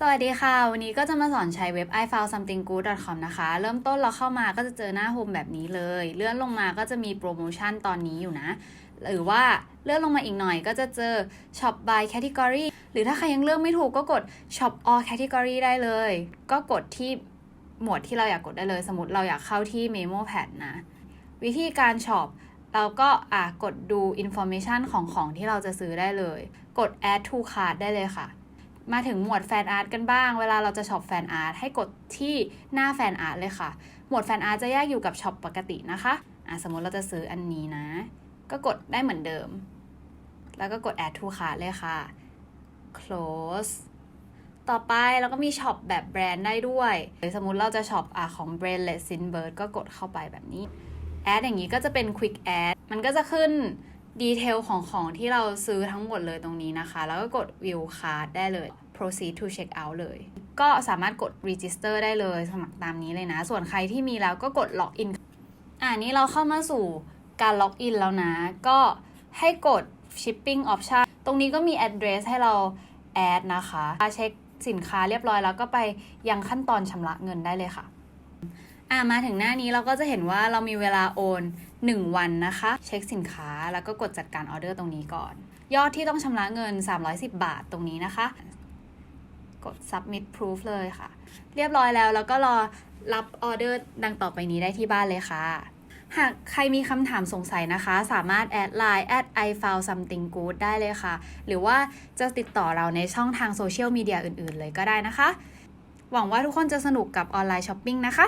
สวัสดีค่ะ วันนี้ก็จะมาสอนใช้เว็บ i found something good com นะคะ เริ่มต้นเราเข้ามาก็จะเจอหน้าโฮมแบบนี้เลย เลื่อนลงมาก็จะมีโปรโมชั่นตอนนี้อยู่นะ หรือว่าเลื่อนลงมาอีกหน่อยก็จะเจอ shop by category หรือถ้าใครยังเลือกไม่ถูกก็กด shop all category ได้เลย ก็กดที่หมวดที่เราอยากกดได้เลย สมมติเราอยากเข้าที่ memo pad นะ วิธีการช็อปเราก็อะกดดู information ของของที่เราจะซื้อได้เลย กด add to cart ได้เลยค่ะ มาถึงหมวดแฟนอาร์ตกันบ้าง เวลาเราจะช็อปแฟนอาร์ตให้กดที่หน้าแฟนอาร์ตเลยค่ะ หมวดแฟนอาร์ตจะแยกอยู่กับช็อปปกตินะคะอะสมมติเราจะซื้ออันนี้นะ ก็กดได้เหมือนเดิม แล้วก็กด add to cart เลยค่ะ close ต่อไปเราก็มีช็อปแบบแบรนด์ได้ด้วยหรือสมมติเราจะช็อปอะของ Brainless i n b i r d ก็กดเข้าไปแบบนี้ แอดอย่างนี้ก็จะเป็น Quick Add มันก็จะขึ้น ดีเทลของของที่เราซื้อทั้งหมดเลยตรงนี้นะคะ แล้วก็กด View Card ได้เลย Proceed to check out เลย ก็สามารถกด Register ได้เลยสมัครตามนี้เลยนะ ส่วนใครที่มีแล้วก็กด Login อ่านี้เราเข้ามาสู่การล็อกอินแล้วนะ ก็ให้กด shipping option ตรงนี้ก็มี address ให้เรา add นะคะเช็คสินค้าเรียบร้อยแล้วก็ไปยังขั้นตอนชำระเงินได้เลยค่ะ อ่ามาถึงหน้านี้เราก็จะเห็นว่าเรามีเวลาโอน 1 วันนะคะ เช็คสินค้าแล้วก็กดจัดการออเดอร์ตรงนี้ก่อน ยอดที่ต้องชำระเงิน 310 บาทตรงนี้นะคะ กด submit proof เลยค่ะ เรียบร้อยแล้วแล้วก็รอรับออเดอร์ดังต่อไปนี้ได้ที่บ้านเลยค่ะหากใครมีคำถามสงสัยนะคะ สามารถแอดไลน์ at i found something good ได้เลยค่ะ หรือว่าจะติดต่อเราในช่องทางโซเชียลมีเดียอื่น ๆ เลยก็ได้นะคะ หวังว่าทุกคนจะสนุกกับออนไลน์ช้อปปิ้งนะคะ